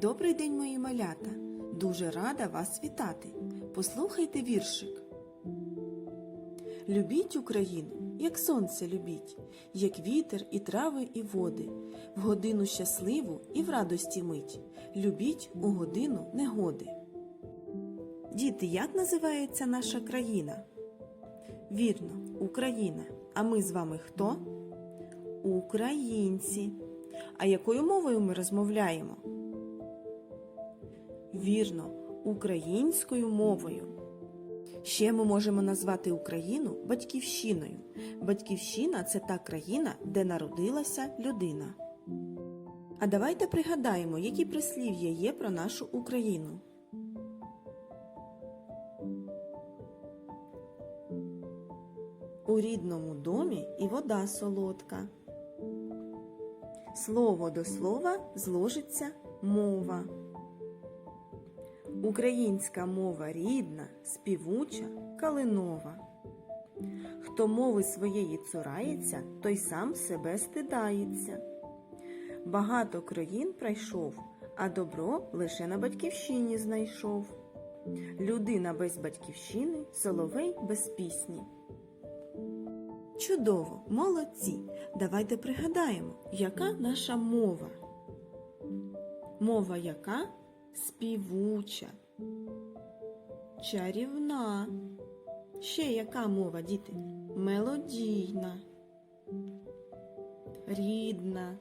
Добрий день, мої малята! Дуже рада вас вітати. Послухайте віршик. Любіть Україну, як сонце любіть, як вітер і трави, і води, в годину щасливу і в радості мить. Любіть у годину негоди. Діти, як називається наша країна? Вірно, Україна. А ми з вами хто? Українці. А якою мовою ми розмовляємо? Вірно, українською мовою. Ще ми можемо назвати Україну батьківщиною. Батьківщина це та країна, де народилася людина. А давайте пригадаємо, які прислів'я є про нашу Україну. У рідному домі і вода солодка. Слово до слова зложиться мова. Українська мова рідна, співуча, калинова. Хто мови своєї цурається, той сам себе стидається. Багато країн пройшов, а добро лише на батьківщині знайшов. Людина без батьківщини, соловей без пісні. Чудово, молодці! Давайте пригадаємо, яка наша мова. Мова яка? Співуча, чарівна. Ще яка мова, діти? Мелодійна, рідна.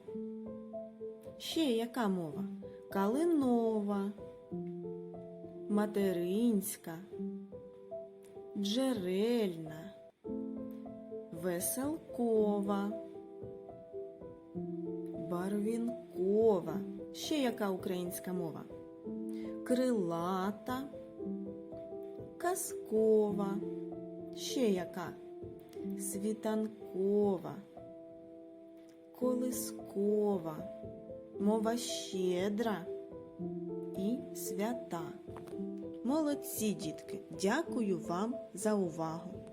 Ще яка мова? Калинова, материнська, джерельна, веселкова, барвінкова. Ще яка українська мова? Крилата, казкова, ще яка? Світанкова, колискова, мова щедра і свята. Молодці, дітки! Дякую вам за увагу!